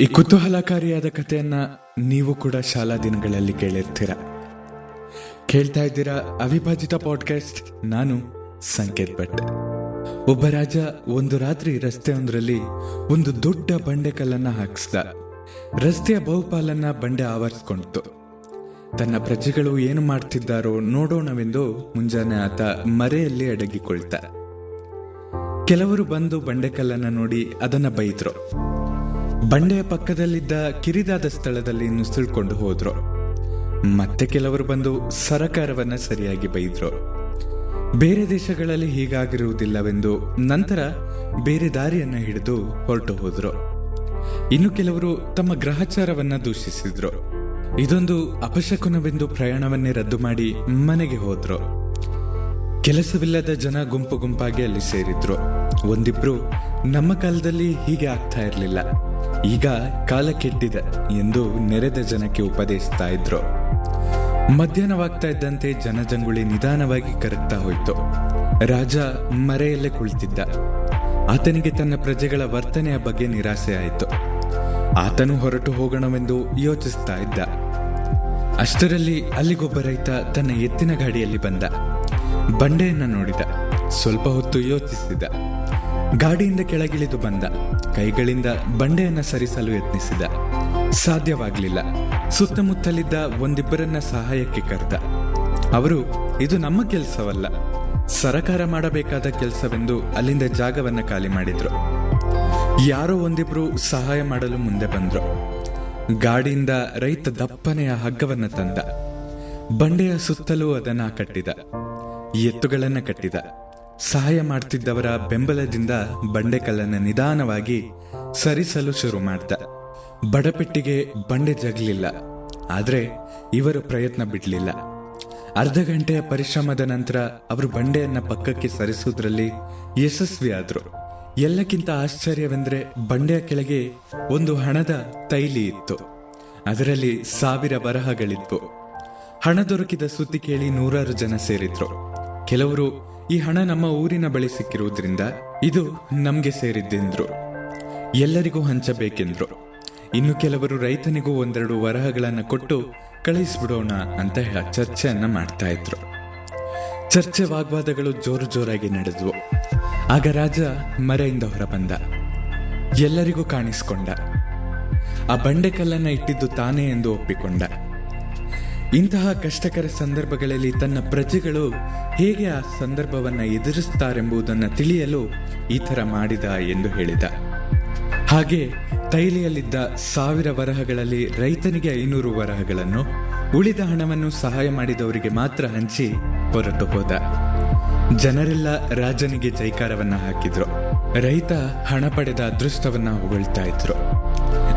ಈ ಕುತೂಹಲಕಾರಿಯಾದ ಕಥೆಯನ್ನ ನೀವು ಕೂಡ ಶಾಲಾ ದಿನಗಳಲ್ಲಿ ಕೇಳಿರ್ತೀರ? ಕೇಳ್ತಾ ಇದ್ದೀರಾ ಅವಿಭಾಜಿತ ಪಾಡ್ಕಾಸ್ಟ್ ನಾನು ಸಂಕೇತ್ ಭಟ್. ಒಬ್ಬ ರಾಜ ಒಂದು ರಾತ್ರಿ ರಸ್ತೆಯೊಂದರಲ್ಲಿ ಒಂದು ದೊಡ್ಡ ಬಂಡೆಕಲ್ಲನ್ನ ಹಾಕಿಸ್ದ. ರಸ್ತೆಯ ಬಹುಪಾಲನ್ನ ಬಂಡೆ ಆವರಿಸ್ಕೊಂಡಿತು. ತನ್ನ ಪ್ರಜೆಗಳು ಏನು ಮಾಡ್ತಿದ್ದಾರೋ ನೋಡೋಣವೆಂದು ಮುಂಜಾನೆ ಆತ ಮರೆಯಲ್ಲಿ ಅಡಗಿಕೊಳ್ತ. ಕೆಲವರು ಬಂದು ಬಂಡೆಕಲ್ಲನ್ನ ನೋಡಿ ಅದನ್ನ ಬೈದ್ರು. ಬಂಡೆಯ ಪಕ್ಕದಲ್ಲಿದ್ದ ಕಿರಿದಾದ ಸ್ಥಳದಲ್ಲಿ ನುಸುಳ್ಕೊಂಡು ಹೋದ್ರು. ಮತ್ತೆ ಕೆಲವರು ಬಂದು ಸರಕಾರವನ್ನ ಸರಿಯಾಗಿ ಬೈದ್ರು. ಬೇರೆ ದೇಶಗಳಲ್ಲಿ ಹೀಗಾಗಿರುವುದಿಲ್ಲವೆಂದು ನಂತರ ಬೇರೆ ದಾರಿಯನ್ನ ಹಿಡಿದು ಹೊರಟು ಹೋದ್ರು. ಇನ್ನು ಕೆಲವರು ತಮ್ಮ ಗ್ರಹಚಾರವನ್ನ ದೂಷಿಸಿದ್ರು. ಇದೊಂದು ಅಪಶಕುನವೆಂದು ಪ್ರಯಾಣವನ್ನೇ ರದ್ದು ಮಾಡಿ ಮನೆಗೆ ಹೋದ್ರು. ಕೆಲಸವಿಲ್ಲದ ಜನ ಗುಂಪು ಗುಂಪಾಗಿ ಅಲ್ಲಿ ಸೇರಿದ್ರು. ಒಂದಿಬ್ರು, ನಮ್ಮ ಕಾಲದಲ್ಲಿ ಹೀಗೆ ಆಗ್ತಾ ಇರಲಿಲ್ಲ. ಈಗ ಕಾಲ ಕೆಟ್ಟಿದೆ ಎಂದು ನೆರೆದ ಜನಕ್ಕೆ ಉಪದೇಶಿಸ್ತಾ ಇದ್ರು. ಮಧ್ಯಾಹ್ನವಾಗ್ತಾ ಇದ್ದಂತೆ ಜನಜಂಗುಳಿ ನಿಧಾನವಾಗಿ ಕರಗ್ತಾ ಹೋಯ್ತು. ರಾಜ ಮರೆಯಲ್ಲೇ ಕುಳಿತಿದ್ದ. ಆತನಿಗೆ ತನ್ನ ಪ್ರಜೆಗಳ ವರ್ತನೆಯ ಬಗ್ಗೆ ನಿರಾಸೆ ಆಯಿತು. ಆತನು ಹೊರಟು ಹೋಗೋಣವೆಂದು ಯೋಚಿಸ್ತಾ ಇದ್ದ. ಅಷ್ಟರಲ್ಲಿ ಅಲ್ಲಿಗೊಬ್ಬ ರೈತ ತನ್ನ ಎತ್ತಿನ ಗಾಡಿಯಲ್ಲಿ ಬಂದ. ಬಂಡೆಯನ್ನ ನೋಡಿದ. ಸ್ವಲ್ಪ ಹೊತ್ತು ಯೋಚಿಸಿದ. ಗಾಡಿಯಿಂದ ಕೆಳಗಿಳಿದು ಬಂದ. ಕೈಗಳಿಂದ ಬಂಡೆಯನ್ನು ಸರಿಸಲು ಯತ್ನಿಸಿದ. ಸಾಧ್ಯವಾಗಲಿಲ್ಲ. ಸುತ್ತಮುತ್ತಲಿದ್ದ ಒಂದಿಬ್ಬರನ್ನ ಸಹಾಯಕ್ಕೆ ಕರೆದ. ಅವರು, ಇದು ನಮ್ಮ ಕೆಲಸವಲ್ಲ. ಸರಕಾರ ಮಾಡಬೇಕಾದ ಕೆಲಸವೆಂದು ಅಲ್ಲಿಂದ ಜಾಗವನ್ನ ಖಾಲಿ ಮಾಡಿದ್ರು. ಯಾರೋ ಒಂದಿಬ್ರು ಸಹಾಯ ಮಾಡಲು ಮುಂದೆ ಬಂದ್ರು. ಗಾಡಿಯಿಂದ ರೈತ ದಪ್ಪನೆಯ ಹಗ್ಗವನ್ನ ತಂದ. ಬಂಡೆಯ ಸುತ್ತಲೂ ಅದನ್ನ ಕಟ್ಟಿದ. ಎತ್ತುಗಳನ್ನ ಕಟ್ಟಿದ. ಸಹಾಯ ಮಾಡ್ತಿದ್ದವರ ಬೆಂಬಲದಿಂದ ಬಂಡೆಕಲ್ಲನ್ನು ನಿಧಾನವಾಗಿ ಸರಿಸಲು ಶುರು ಮಾಡ್ದ. ಬಡಪೆಟ್ಟಿಗೆ ಬಂಡೆ ಜಗ್ಲಿಲ್ಲ. ಆದ್ರೆ ಇವರು ಪ್ರಯತ್ನ ಬಿಡಲಿಲ್ಲ. ಅರ್ಧ ಗಂಟೆಯ ಪರಿಶ್ರಮದ ನಂತರ ಅವರು ಬಂಡೆಯನ್ನ ಪಕ್ಕಕ್ಕೆ ಸರಿಸುವುದರಲ್ಲಿ ಯಶಸ್ವಿಯಾದರು ಎಲ್ಲಕ್ಕಿಂತ ಆಶ್ಚರ್ಯವೆಂದರೆ ಬಂಡೆಯ ಕೆಳಗೆ ಒಂದು ಹಣದ ತೈಲಿ ಇತ್ತು. ಅದರಲ್ಲಿ ಸಾವಿರ ಬರಹಗಳಿದ್ವು. ಹಣ ದೊರಕಿದ ಸುದ್ದಿ ಕೇಳಿ ನೂರಾರು ಜನ ಸೇರಿದ್ರು. ಕೆಲವರು ಈ ಹಣ ನಮ್ಮ ಊರಿನ ಬಳಿ ಸಿಕ್ಕಿರುವುದರಿಂದ ಇದು ನಮಗೆ ಸೇರಿದ್ದೆಂದ್ರು. ಎಲ್ಲರಿಗೂ ಹಂಚಬೇಕೆಂದ್ರು. ಇನ್ನು ಕೆಲವರು ರೈತನಿಗೂ ಒಂದೆರಡು ವರಹಗಳನ್ನು ಕೊಟ್ಟು ಕಳಿಸ್ಬಿಡೋಣ ಅಂತ ಚರ್ಚೆಯನ್ನ ಮಾಡ್ತಾ ಇದ್ರು. ಚರ್ಚೆ ವಾಗ್ವಾದಗಳು ಜೋರು ಜೋರಾಗಿ ನಡೆದ್ವು. ಆಗ ರಾಜ ಮರೆಯಿಂದ ಹೊರಬಂದ. ಎಲ್ಲರಿಗೂ ಕಾಣಿಸ್ಕೊಂಡ. ಆ ಬಂಡೆಕಲ್ಲನ್ನು ಇಟ್ಟಿದ್ದು ತಾನೇ ಎಂದು ಒಪ್ಪಿಕೊಂಡ. ಇಂತಹ ಕಷ್ಟಕರ ಸಂದರ್ಭಗಳಲ್ಲಿ ತನ್ನ ಪ್ರಜೆಗಳು ಹೇಗೆ ಆ ಸಂದರ್ಭವನ್ನು ಎದುರಿಸ್ತಾರೆಂಬುದನ್ನು ತಿಳಿಯಲು ಈ ಥರ ಮಾಡಿದ ಎಂದು ಹೇಳಿದ. ಹಾಗೆ ತೈಲಿಯಲ್ಲಿದ್ದ ಸಾವಿರ ವರಹಗಳಲ್ಲಿ ರೈತನಿಗೆ ಐನೂರು ವರಹಗಳನ್ನು, ಉಳಿದ ಹಣವನ್ನು ಸಹಾಯ ಮಾಡಿದವರಿಗೆ ಮಾತ್ರ ಹಂಚಿ ಹೊರಟು ಹೋದ. ಜನರೆಲ್ಲ ರಾಜನಿಗೆ ಜೈಕಾರವನ್ನು ಹಾಕಿದ್ರು. ರೈತ ಹಣ ಪಡೆದ ಅದೃಷ್ಟವನ್ನ ಹೊಗಳ್ತಾ ಇದ್ರು.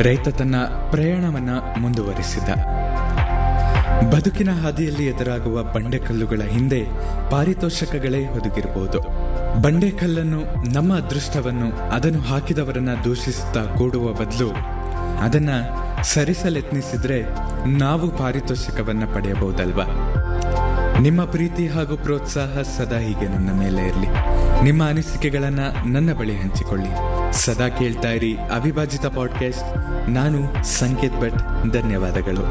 ರೈತ ತನ್ನ ಪ್ರಯಾಣವನ್ನ ಮುಂದುವರಿಸಿದ. ಬದುಕಿನ ಹಾದಿಯಲ್ಲಿ ಎದುರಾಗುವ ಬಂಡೆಕಲ್ಲುಗಳ ಹಿಂದೆ ಪಾರಿತೋಷಕಗಳೇ ಹೊದಗಿರಬಹುದು ಬಂಡೆಕಲ್ಲನ್ನು, ನಮ್ಮ ಅದೃಷ್ಟವನ್ನು, ಅದನ್ನು ಹಾಕಿದವರನ್ನ ದೂಷಿಸುತ್ತಾ ಕೂಡುವ ಬದಲು ಅದನ್ನ ಸರಿಸಲೆತ್ನಿಸಿದ್ರೆ ನಾವು ಪಾರಿತೋಷಕವನ್ನ ಪಡೆಯಬಹುದಲ್ವಾ? ನಿಮ್ಮ ಪ್ರೀತಿ ಹಾಗೂ ಪ್ರೋತ್ಸಾಹ ಸದಾ ಹೀಗೆ ನನ್ನ ಮೇಲೆ ಇರಲಿ. ನಿಮ್ಮ ಅನಿಸಿಕೆಗಳನ್ನ ನನ್ನ ಬಳಿ ಹಂಚಿಕೊಳ್ಳಿ. ಸದಾ ಕೇಳ್ತಾ ಇರಿ ಅವಿಭಾಜಿತ ಪಾಡ್ಕಾಸ್ಟ್ ನಾನು ಸಂಕೇತ್ ಭಟ್. ಧನ್ಯವಾದಗಳು.